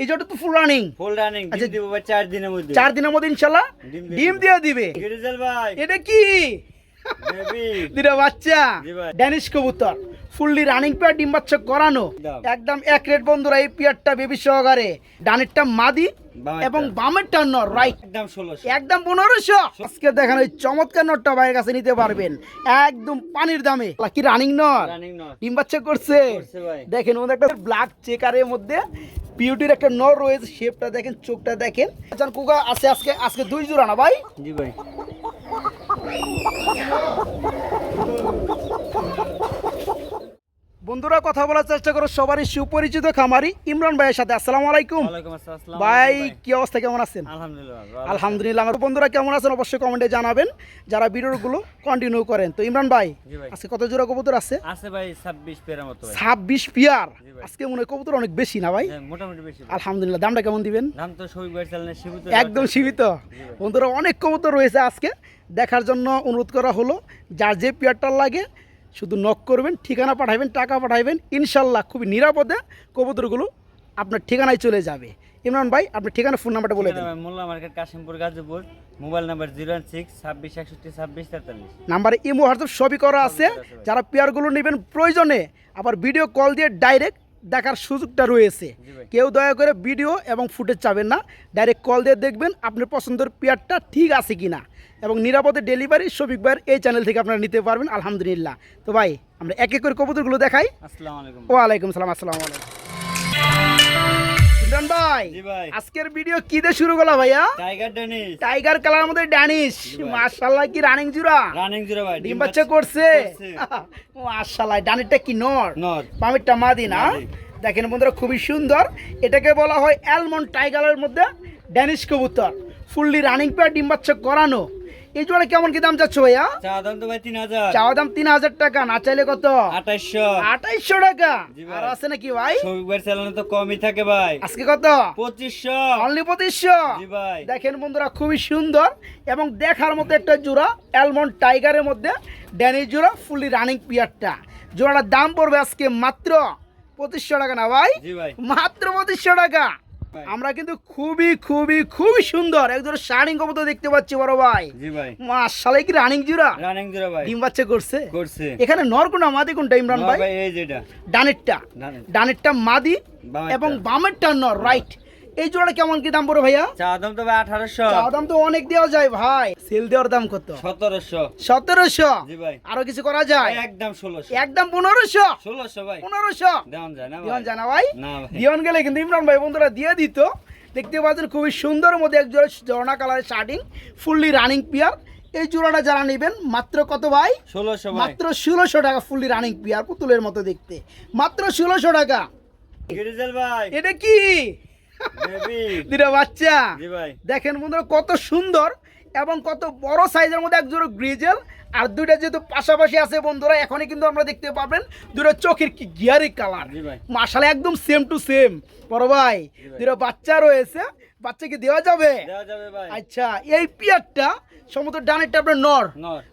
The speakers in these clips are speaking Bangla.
এই তো ফুল রানিং ফুল রানিং ডিম দিব ভাই চার দিনের মধ্যে। দিনের মধ্যে ডিম দিয়ে দিবে। গিরিজাল ভাই? এটা কি? দুটা বাচ্চা। ড্যানিশ কবুতর। ফুললি রানিং পেয়ার ডিম বাচ্চা করানো। একদম। এক রেট বন্ধুরা এই পেয়ারটা বেবি সহকারে। ডানেরটা মাদি এবং বামেরটা নর রাইট একদম ষোলোশো। একদম পনেরোশো। আজকে দেখেন ওই চমৎকার নটটা ভাইয়ের কাছে নিতে পারবেন। একদম পানির দামে। কি রানিং নর? ডিম বাচ্চা করছে। করছে দেখেন ওদের একটা ব্ল্যাক চেকারের মধ্যে বিউটির একটা নর রয়েছে, শেপটা দেখেন, চোখটা দেখেন। আচ্ছা কুকা আছে আজকে আজকে দুই জোড়া না ভাই? জি ভাই। বন্ধুরা কথা বলার চেষ্টা করো। সবারই সুপরিচিত খামারি ইমরান ভাইয়ের সাথে। আসসালামু আলাইকুম। ভাই কি অবস্থা? কেমন আছেন? আলহামদুলিল্লাহ আলহামদুলিল্লাহ। আমার বন্ধুরা কেমন আছেন? অবশ্যই কমেন্টে জানাবেন। যারা ভিডিওগুলো কন্টিনিউ করেন। তো ইমরান ভাই আজকে কত জোড়া কবুতর আছে? আছে ভাই ছাব্বিশ পেয়ার মতো ভাই। ছাব্বিশ পিয়ার? আজকে মনে হয় কবুতর অনেক বেশি না ভাই? হ্যাঁ, মোটামুটি বেশি আলহামদুলিল্লাহ। দামটা কেমন দিবেন? দাম তো সবই সীমিত একদম সীমিত। বন্ধুরা অনেক কবুতর রয়েছে আজকে। দেখার জন্য অনুরোধ করা হলো। যার যে পেয়ারটার লাগে শুধু নক করবেন ঠিকানা পাঠাবেন টাকা পাঠাবেন ইনশাল্লাহ খুবই নিরাপদে কবুতরগুলো আপনার ঠিকানায় চলে যাবে। ইমরান ভাই আপনার ঠিকানা ফোন নাম্বারটা বলে দেন। Molla market Kashimpur Gazipur mobile number zero one six ছাব্বিশ একষট্টি ছাব্বিশ তেতাল্লিশ। নাম্বারে ইমো হোয়াটসঅ্যাপ সবই করা আছে। যারা পেয়ারগুলো নেবেন প্রয়োজনে আবার ভিডিও কল দিয়ে ডাইরেক্ট দেখার সুযোগটা রয়েছে। কেউ দয়া করে ভিডিও এবং ফুটেজ চাবেন না। ডাইরেক্ট কল দিয়ে দেখবেন আপনার পছন্দের পেয়ারটা ঠিক আছে কিনা। এবং নিরাপদে ডেলিভারি শফিক ভাইয়ের এই চ্যানেল থেকে আপনারা নিতে পারবেন আলহামদুলিল্লাহ। তো ভাই আমরা এক এক করে কবুতরগুলো দেখাই। আসসালামু আলাইকুম। ওয়ালাইকুম সালাম আসসালামু আলাইকুম। ইমরান ভাই আজকের ভিডিও কি দিয়ে শুরু করলা ভাইয়া? টাইগার কালার মধ্যে ড্যানিশ। মাশাআল্লাহ কি রানিং জুরা রানিং জিরো ভাই ডিম বাচ্চা করছে। মাশাআল্লাহ কি নর? নর। পামেরটা মাদি না মাদি। দেখেন বন্ধুরা খুবই সুন্দর। এটাকে বলা হয় অ্যালমন্ড টাইগারের মধ্যে ড্যানিশ কবুতর। ফুললি রানিং পেয়ার ডিম বাচ্চা করানো। এই জোড়া কেমন কি দাম যাচ্ছ ভাইয়া? চা দাম তো ভাই তিন হাজার। চাওয়া দাম তিন হাজার টাকা না চাইলে কত? আঠাইশশো। আঠাইশশো টাকা। আর আছে নাকি ভাই? বাইর চালানে তো কমই থাকে ভাই। আজকে কত? পঁচিশশো। অনলি পঁচিশশো? ভাই। দেখেন বন্ধুরা খুবই সুন্দর এবং দেখার মতো একটা জোড়া অ্যালমন্ড টাইগারের মধ্যে ড্যানি জোড়া ফুলি রানিং পিয়ারটা জোড়াটার দাম পড়বে আজকে মাত্র পঁচিশশো টাকা না ভাই। মাত্র পঁচিশশো টাকা। আমরা কিন্তু খুবই খুবই খুবই সুন্দর একজন শাড়ি কবুতর দেখতে পাচ্ছি বড় ভাই। জি ভাই। মাশাআল্লাহ কি রানিং জোড়া? রানিং জিরো ভাই। ডিম বাচ্চা করছে? করছে। এখানে নর কোনটা মাদি কোনটা ইমরান ভাই? ভাই এই যেটা। ডানেরটা। ডানেরটা। ডানেরটা মাদি এবং বামেরটা নর রাইট এই জোড়া কেমন কি দাম পড়ে ভাইয়া? চা দাম তো ভাই আঠারোশো। চাওয়া দাম তো অনেক দেওয়া যায় ভাই। সেল দেওয়ার দাম কত? সতেরোশো। সতেরোশো? জি ভাই। আরও কিছু করা যায়? একদম ষোলোশো। একদম পনেরোশো? ষোলোশো ভাই। পনেরোশো? দেওয়ান যায় না দিওয়ান জানা ভাই? না দিওয়ান গেলে কিন্তু ইমরান ভাই বন্ধুরা দিয়ে দিত। দেখতে পাচ্ছেন খুবই সুন্দর মধ্যে এক জোড়া জর্না কালারের শার্টিং ফুললি রানিং পিয়ার এই জোড়াটা যারা নেবেন মাত্র কত ভাই? ষোলোশো মাত্র ষোলোশো টাকা ফুললি রানিং পিয়ার পুতুলের মতো দেখতে। মাত্র ষোলোশো টাকা। ভাই। এটা কি? দুটা বাচ্চা। দেখেন বন্ধুরা কত সুন্দর এবং কত বড় সাইজের মধ্যে একজোড়া গ্রিজেল। আর দুইটা যেহেতু পাশাপাশি আছে বন্ধুরা এখনই কিন্তু আমরা দেখতে পাবেন দুটো চোখের কি গিয়ারি কালার। মাসালে একদম সেম টু সেম বড় ভাই দুটো বাচ্চা রয়েছে। বাচ্চাকে দেওয়া যাবে? দেওয়া যাবে আচ্ছা এই পিয়ারটা সমুদ্র ডানেরটা আপনার নর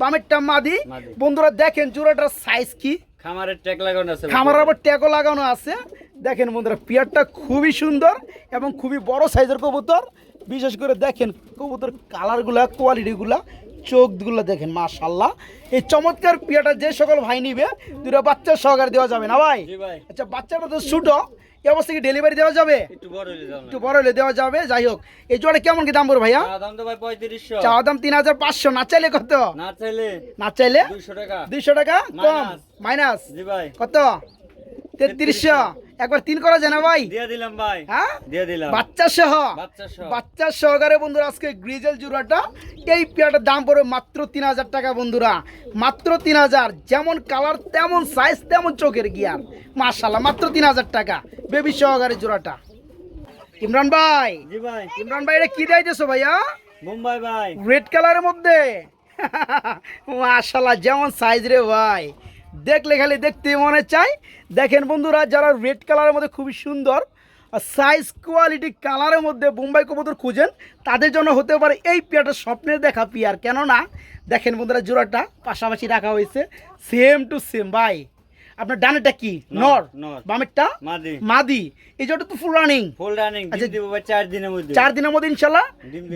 বামেরটা মাদি। বন্ধুরা দেখেন জোড়াটার সাইজ কি। খামারের ট্যাগ লাগানো আছে ভাই। খামার আবার ট্যাগও লাগানো আছে। দেখেন বন্ধুরা পিয়ারটা খুবই সুন্দর এবং খুবই বড় সাইজের কবুতর। বিশেষ করে দেখেন কবুতর কালারগুলা কোয়ালিটিগুলা চোখগুলো দেখেন মাশাল্লাহ এই চমৎকার পিয়াটা যে সকল ভাই নিবে দুটো বাচ্চার সহকারে দেওয়া যাবে না ভাই? আচ্ছা বাচ্চাটা তো ছোটো এই অবস্থা কি ডেলিভারি দেওয়া যাবে? একটু বড় হলে দেওয়া যাবে। যাই হোক। এই জোড়া কেমন কি দাম পড়বে ভাইয়া? চা দাম তো ভাই পঁয়ত্রিশশো। চাওয়া দাম তিন হাজার পাঁচশো না চাইলে কত? না চাইলে না চাইলে? দুইশো টাকা। দুইশো টাকা? কম? মাইনাস। কত? তেত্রিশশো। একবার তিন করা যায় না ভাই? দিয়ে দিলাম ভাই। হ্যাঁ? দিয়ে দিলাম। বাচ্চা সহ। বাচ্চা সহ। সহকারে বন্ধুরা আজকে গ্রিজেল জুড়াটা এই পেয়ারটার দাম পড়বে মাত্র তিন হাজার টাকা বন্ধুরা। মাত্র তিন হাজার। যেমন কালার তেমন সাইজ তেমন চোখের গিয়ার মাশাল্লাহ মাত্র তিন হাজার টাকা। বেবি সহকারে জোড়াটা ইমরান ভাই জি ভাই। ইমরান ভাই এটা কি দিয়েছ ভাইয়া? মুম্বাই ভাই। রেড কালারের মধ্যে? মাশাল্লাহ যেমন সাইজ রে ভাই। দেখলে খালি দেখতে মনে চাই। দেখেন বন্ধুরা, যারা রেড কালারের মধ্যে খুবই সুন্দর সাইজ কোয়ালিটি কালারের মধ্যে বোম্বাই কবুতর খুঁজেন, তাদের জন্য হতে পারে এই পেয়ারটা স্বপ্নের দেখা পিয়ার কেননা, দেখেন বন্ধুরা, জোড়াটা পাশাপাশি রাখা হয়েছে সেম টু সেম ভাই। আপনার ডানেরটা কি? নর। বামেরটা? মাদি। মাদি। এই জোড়া তো ফুল রানিং ফুল রানিং আচ্ছা। দিব ভাই চার দিনের মধ্যে। চার দিনের মধ্যে ইনশাল্লাহ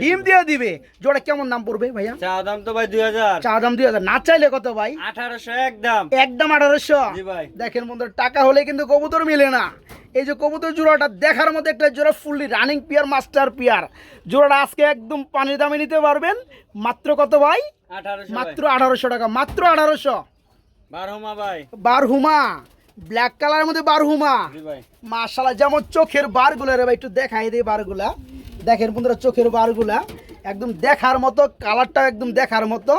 ডিম দিয়ে দিবে। জোড়া কেমন দাম পড়বে ভাইয়া? চা দাম তো ভাই দুই হাজার। চা দাম দুই হাজার। না চাইলে কত ভাই? আঠারোশো একদম একদম আঠারোশো। জি ভাই। দেখেন বন্ধুরা টাকা হলে কিন্তু কবুতর মিলে না। এই যে কবুতর জোড়াটা দেখার মধ্যে একটা জোড়া fully running pair master pair জোড়াটা আজকে একদম পানির দামে নিতে পারবেন। মাত্র কত ভাই। মাত্র আঠারোশো টাকা মাত্র আঠারোশো। বারোমা ভাই। বারহুমা ব্ল্যাক কালারের মধ্যে বারহুমা। মাশাল্লাহ যেমন চোখের বারগুলা রে ভাই একটু দেখাই দিই বারগুলা। দেখেন বন্ধুরা চোখের বারগুলা একদম দেখার মতো কালারটা একদম দেখার মতো।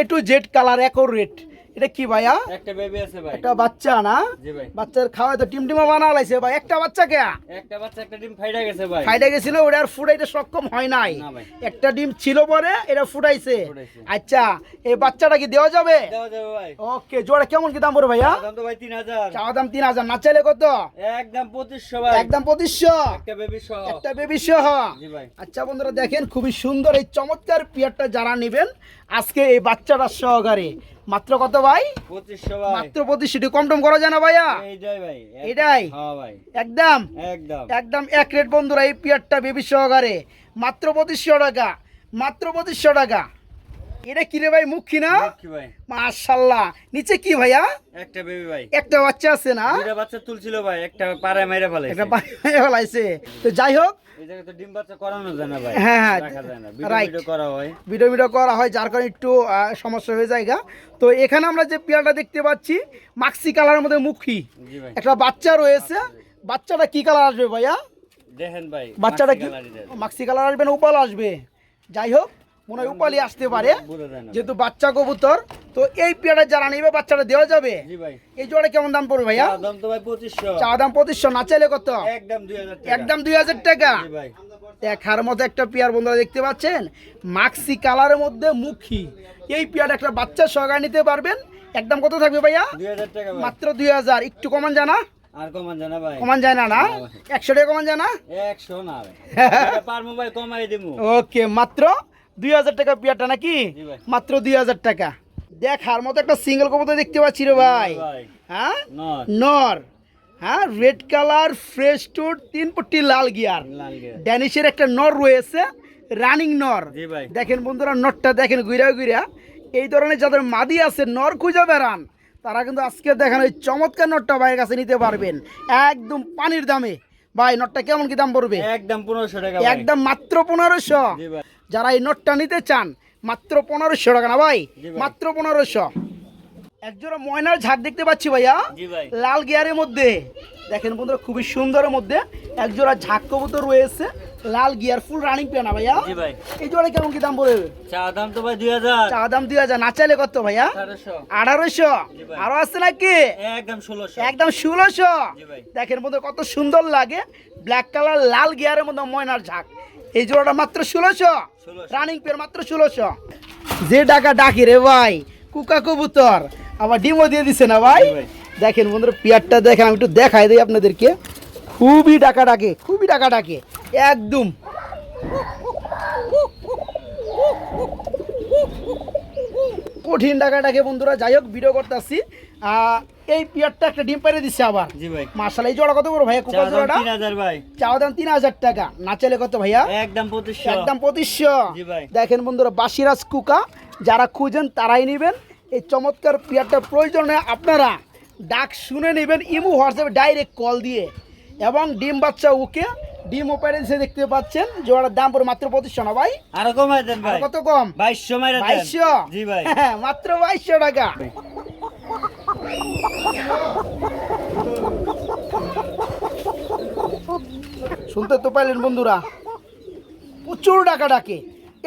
এ টু জেড কালার একর রেট এটা কি ভাইয়া? একটা বেবি আছে ভাই। একটা বাচ্চা না? জি ভাই। বাচ্চার খাওয়াই তো বানা লাইছে ভাই। একটা বাচ্চা কে? একটা বাচ্চা একটা ডিম ফাইডা গেছে ভাই। খাইতে গেছিল ওটা আর ফুটাইতে সক্ষম হয় নাই। একটা ডিম ছিল পরে এটা ফুটাইছে। আচ্ছা এই বাচ্চাটা কি দেওয়া যাবে? দেওয়া যাবে ভাই। ওকে জোড়া কেমন কি দাম পড়বে ভাইয়া? দাম তো ভাই তিন হাজার। চাওয়া দাম তিন হাজার। না চাইলে কত? একদম পঁচিশশো ভাই। একদম পঁচিশশো। একটা বেবি সহ। একটা বেবি সহ। জি ভাই। আচ্ছা বন্ধুরা দেখেন খুবই সুন্দর এই চমৎকার পিয়ারটা যারা নেবেন আজকে এই বাচ্চাটা সহকারে। মাত্র কত ভাই? পঁচিশশো মাত্র পঁচিশটি কম টম করা যায় না ভাইয়া ভাই এটাই। হ্যাঁ একদম। একদম। একদম এক রেট বন্ধুরা এই পিয়ারটা বেবি সহকারে। মাত্র পঁচিশশো টাকা। মাত্র পঁচিশশো টাকা। এটা কিরে ভাই মুখী না? কি মাশাল্লাহ। নিচে কি ভাইয়া? একটা বেবি ভাই। একটা বাচ্চা আছে না? দুইটা বাচ্চা তুলছিল ভাই একটা পাড়ায় মেরে ফেলে একটা বাইরে ফেলাইছে। তো যাই হোক। তো হ্যাঁ, হ্যাঁ, হয়। হয় হয়ে এখানে আমরা যে দেখতে পাচ্ছি মাক্সি কালারের মধ্যে মুখী। একটা বাচ্চা রয়েছে। বাচ্চাটা কি কালার আসবে ভাইয়া? দেখেন ভাই বাচ্চাটা কি? মাক্সি কালার আসবে না উপাল আসবে? যাই হোক। মনে হয় উপালি আসতে পারে। যেহেতু বাচ্চা কবুতর তো এই পেয়ারটা যারা নেবে বাচ্চাটা দেওয়া যাবে। এই জোড়া কেমন দাম পড়বে ভাইয়া? চা দাম পঁচিশশো। না চাইলে কত? একদম দুই হাজার টাকা। দেখার মতো একটা পেয়ার বন্ধুরা দেখতে পাচ্ছেন মাক্সি কালারের মধ্যে মুখী। এই পেয়ারটা একটা বাচ্চা সহকারে নিতে পারবেন। একদম কত থাকবে ভাইয়া? মাত্র দুই হাজার। একটু কমান জানা আর কমান জানা ভাই। কমান না না? একশো টাকা কমান জানা একশো না ভাই। ভাই কমাই দিমু। ওকে মাত্র দুই হাজার টাকা পেয়ারটা নাকি? মাত্র দুই হাজার টাকা। দেখার মতো একটা সিঙ্গেল কবুতর দেখতে পাচ্ছি রে ভাই। হ্যাঁ? নর। হ্যাঁ রেড কালার ফ্রেশ টুট তিন পট্টি লাল গিয়ার ড্যানিশের একটা নর রয়েছে রানিং নর। দেখেন বন্ধুরা নটটা দেখেন গুইরা গুইরা এই ধরনের যাদের মাদি আছে নর খুঁজে বেড়ান। তারা কিন্তু আজকে দেখেন ওই চমৎকার নটটা ভাইয়ের কাছে নিতে পারবেন। একদম পানির দামে। ভাই নটটা কেমন কি দাম পড়বে? একদম পনেরোশো টাকা একদম মাত্র পনেরোশো। যারা এই নটটা নিতে চান মাত্র পনেরোশো টাকা না ভাই? মাত্র পনেরোশো। একজোড়া ময়নার ঝাড় দেখতে পাচ্ছি ভাইয়া? লাল গিয়ারের মধ্যে। দেখেন বন্ধুরা খুবই সুন্দরের মধ্যে একজোড়া ঝাঁক কবুতর রয়েছে। লাল গিয়ার ফুল রানিং পেনা ভাইয়া? এই জোড়া কেমন কি দাম পড়বে? চা দাম তো ভাই চা দাম না চাইলে কত ভাইয়া? আঠারোশো। আঠারোশো। জি ভাই। আরও আছে নাকি? একদম ষোলোশো। একদম দেখেন বন্ধু কত সুন্দর লাগে। ব্ল্যাক কালার লাল গিয়ারের মধ্যে ময়নার ঝাঁক এই জোড়াটা মাত্র ষোলোশো। 1600 রানিং পেয়ার মাত্র ষোলোশো। যে ডাকা ডাকি রে ভাই কুকা কবুতর। আবার ডিমও দিয়ে দিছে না ভাই? দেখেন বন্ধুরা পেয়ারটা দেখেন আমি একটু দেখাই দিই আপনাদেরকে। খুবই ডাকা ডাকে খুবই ডাকা ডাকে। একদম। কঠিন ডাকা ডাকে বন্ধুরা যাই হোক ভিডিও করতেছি। এই পেয়ারটা একটা ডিম পাইরে দিচ্ছে আবার। জি ভাই। মার্শাল এই জোড়া কত বড় ভাইয়া চা কুকা দাম জোড়াটা? তিন হাজার ভাই। চাওয়া দাম তিন হাজার টাকা। না চাইলে কত ভাইয়া? একদম পঁচিশশো। একদম পঁচিশশো। জি ভাই। দেখেন বন্ধুরা বাসিরাজ কুকা যারা খুঁজেন তারাই নেবেন। এই চমৎকার পেয়ারটার প্রয়োজনে আপনারা। ডাক শুনে নেবেন ইমু হোয়াটসঅ্যাপে ডাইরেক্ট কল দিয়ে। এবং ডিম বাচ্চা ওকে ডিম ওপারেন্সে দেখতে পাচ্ছেন। জোড়ার দাম পড়ে মাত্র পঁচিশশো না ভাই? আরও কমাই দেন ভাই। কত কম? বাইশশো মাইরা বাইশশো? জি ভাই। হ্যাঁ, মাত্র বাইশশো টাকা। শুনতে তো পাইলেন বন্ধুরা। প্রচুর টাকা ডাকে।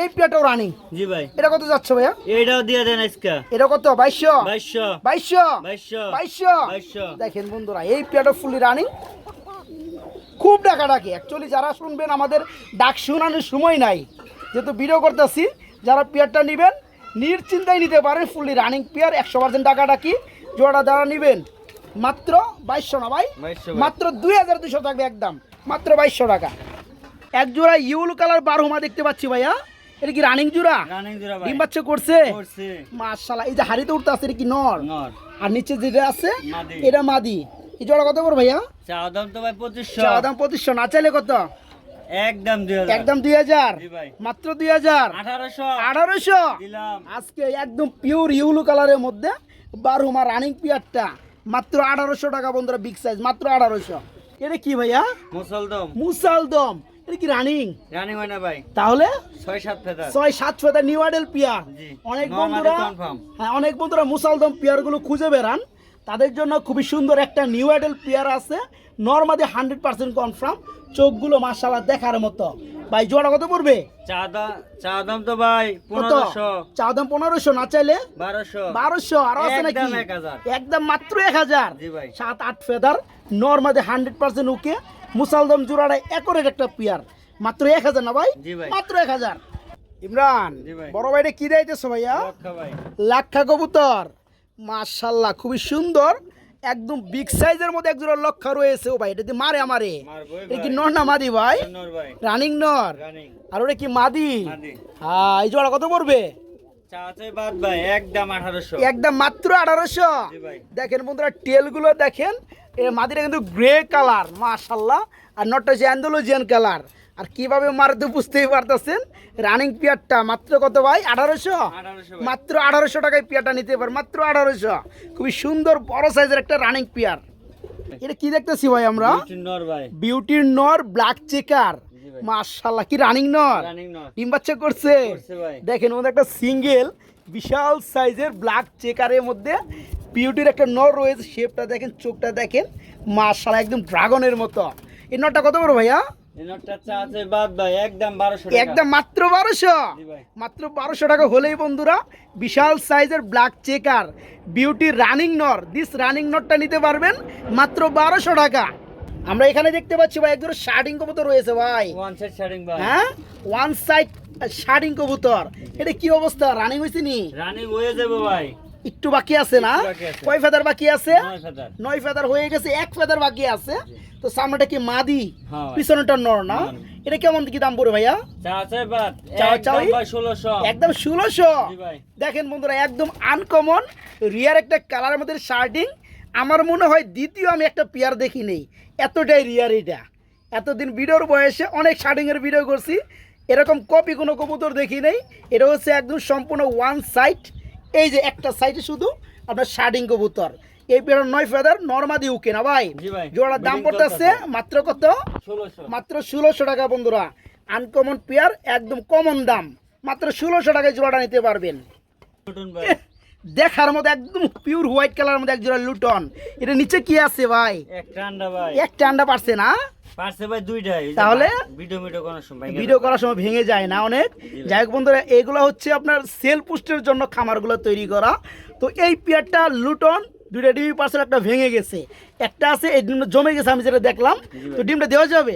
এই পেয়ারটাও রানিং। জি ভাই। এটা কত যাচ্ছে ভাইয়া? এইটাও দিয়ে দেন আজকে। এটা কত? বাইশশো? বাইশশো। বাইশশো? বাইশশো। বাইশশো? বাইশশো। দেখেন বন্ধুরা এই পেয়ারটা ফুলি রানিং। খুব ডাকা ডাকে। অ্যাকচুয়ালি যারা শুনবেন আমাদের ডাক শোনানোর সময় নাই। যেহেতু ভিডিও করতেছি যারা পেয়ারটা নেবেন নিশ্চিন্তায় নিতে পারেন ফুলি রানিং পেয়ার একশো পার্সেন্ট টাকা ডাকি। জোড়া যারা নেবেন। মাত্র বাইশশো না ভাই? মাত্র দুই হাজার দুশো থাকবে একদম। মাত্র বাইশশো টাকা। এক জোড়া ইউল কালার বারহুমা দেখতে পাচ্ছি ভাইয়া। এটা কি রানিং জোড়া? ডিম বাচ্চা করছে? মাশাল্লাহ এই যে হাড়িতে উঠতে আছে এটা কি নর? আর নিচে যেটা আছে এটা মাদি। এই জোড়া কত করে ভাইয়া? চা দাম তো ভাই পঁচিশশো। চা দাম পঁচিশশো না চাইলে কত? একদম একদম দুই হাজার। মাত্র দুই হাজার। আঠারোশো। আঠারোশো। আজকে একদম পিওর ইউলো কালারের মধ্যে বারোমা রানিং পিয়ারটা মাত্র আঠারোশো টাকা বন্ধুরা বিগ সাইজ মাত্র আঠারোশো। এটা কি ভাইয়া? মুসলদম। মুসালদম। এটা কি রানিং রানিং হয় না ভাই। তাহলে? ছয় সাত ফেদার। ছয় সাত নিউ আইডেল পিয়ার অনেক বন্ধুরা হ্যাঁ অনেক বন্ধুরা মুসালদম পিয়ারগুলো খুঁজে বেড়ান। তাদের জন্য খুবই সুন্দর একটা নিউ আইডেল পিয়ার আছে। নর্মালি হান্ড্রেড পার্সেন্ট কনফার্ম চোখগুলো মাসাল্লাহ দেখার মতো। ভাই জোড়া কত পড়বে? চা দাম তো ভাই পনেরোশো। চা দাম পনেরোশো না চাইলে? বারোশো। বারোশো আরও আছে নাকি? একদম মাত্র এক হাজার। সাত আট feather normally hundred percent okay মুসালদম জোড়াটা একরের একটা পিয়ার। মাত্র এক হাজার না ভাই? মাত্র এক হাজার। ইমরান বড় ভাইটা কি দিতেছো ভাইয়া? লাক্ষা কবুতর। মাশাল্লাহ খুবই সুন্দর। একদম বিগ সাইজের মধ্যে একজোড়া লক্ষা রয়েছে ও ভাই। এটা দিয়ে মারে আমারে। এটা কি নর না মাদি ভাই? রানিং নর? আর ওটা কি মাদি? হ্যাঁ এই জোড়া কত পড়বে? একদম মাত্র আঠারোশো? দেখেন বন্ধুরা টেলগুলো দেখেন এ মাদিটা কিন্তু গ্রে কালার মাশাল্লাহ আর নটটা হচ্ছে অ্যান্ডোলজিয়ান কালার আর কীভাবে মারতে বুঝতেই পারতেছেন? রানিং পিয়ারটা মাত্র কত ভাই? আঠারোশো? মাত্র আঠারোশো টাকায় পিয়ারটা নিতে পার মাত্র আঠারোশো। খুবই সুন্দর বড় সাইজের একটা রানিং পিয়ার এটা কি দেখতেছি ভাই আমরা? বিউটির নর ব্ল্যাক চেকার। মাশাল্লাহ কি রানিং নর? ডিম বাচ্চা করছে। দেখেন ওদের একটা সিঙ্গেল বিশাল সাইজের ব্ল্যাক চেকারের মধ্যে বিউটির একটা নর রয়েছে শেপটা দেখেন চোখটা দেখেন মাশাল্লাহ একদম ড্রাগনের মতো। এই নরটা কত বড় ভাইয়া? এই নরটা চা চাই বাদ ভাই একদম মাত্র বারোশো? মাত্র বারোশো টাকা হলেই বন্ধুরা বিশাল সাইজের ব্ল্যাক চেকার বিউটি রানিং নর দিস রানিং নরটা নিতে পারবেন মাত্র বারোশো টাকা। আমরা এখানে দেখতে পাচ্ছি ভাই একদম শার্টিং কবুতর রয়েছে ভাই। ওয়ান সাইড হ্যাঁ? ওয়ান সাইড শার্টিং কবুতর। এটা কি অবস্থা? রানিং হয়েছে নি? রানিং হয়ে যাবে ভাই। একটু বাকি আছে না। কয় ফেদার বাকি আছে? নয় ফেদার হয়ে গেছে এক ফেদার বাকি আছে। তো সামনেটা কি মাদি। পিছনেটা নর না? এটা কেমন কি দাম পড়বে ভাইয়া? একদম ষোলোশো। দেখেন বন্ধুরা একদম আনকমন রিয়ার একটা কালারের মধ্যে শার্টিং। আমার মনে হয় দ্বিতীয় আমি একটা পেয়ার দেখি নেই। এতটাই রিয়ার এটা। এতদিন ভিডিওর বয়সে অনেক শার্টিংয়ের ভিডিও করছি। এরকম কপি কোনো কবুতর দেখি নেই। এটা হচ্ছে একদম সম্পূর্ণ ওয়ান সাইড এই যে একটা সাইডে শুধু আপনার শার্টিং কবুতর। এই পেয়ার নয় ফেদার নর্মাদি উকে না ভাই? জোড়ার দাম পড়তেছে মাত্র কত? মাত্র ষোলোশো টাকা বন্ধুরা। আনকমন পেয়ার একদম কমন দাম। মাত্র ষোলোশো টাকায় জোড়াটা নিতে পারবেন। দেখার মধ্যে একদম পিওর হোয়াইট কালার মধ্যে একজোড়া লুটন। এটা নিচে কি আছে ভাই? এক ঠান্ডা ভাই। একটা আন্ডা পারছে না? পারছে ভাই দুইটাই তাহলে? ভিডিও ভিডিও করার সময় ভিডিও করার সময় ভেঙে যায় না অনেক। যাই হোক বন্ধুরা এগুলো হচ্ছে আপনার সেল পুস্টের জন্য খামারগুলো তৈরি করা। তো এই পেয়ারটা লুটন দুইটা ডিমি পার্সেল একটা ভেঙে গেছে। একটা আছে এই ডিমটা জমে গেছে আমি যেটা দেখলাম। তো ডিমটা দেওয়া যাবে?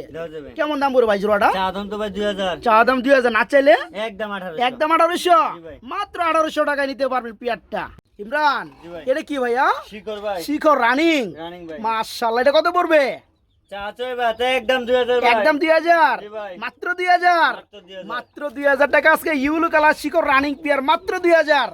কেমন দাম পড়বে ভাই জোড়াটা? চা দাম তো ভাই দুই হাজার। চা দাম দুই হাজার না চাইলে? একদম আঠারো একদম আঠারোশো। মাত্র আঠারোশো টাকায় নিতে পারবেন পিয়ারটা। ইমরান এটা কি ভাইয়া? শিকর ভাই। শিখর রানিং। ভাই। এটা কত পড়বে? একদম দুই হাজার মাত্র দুই হাজার? মাত্র 2000 মাত্র দুই হাজার টাকা আজকে ইউলু কালার শিখর রানিং পেয়ার মাত্র দুই হাজার।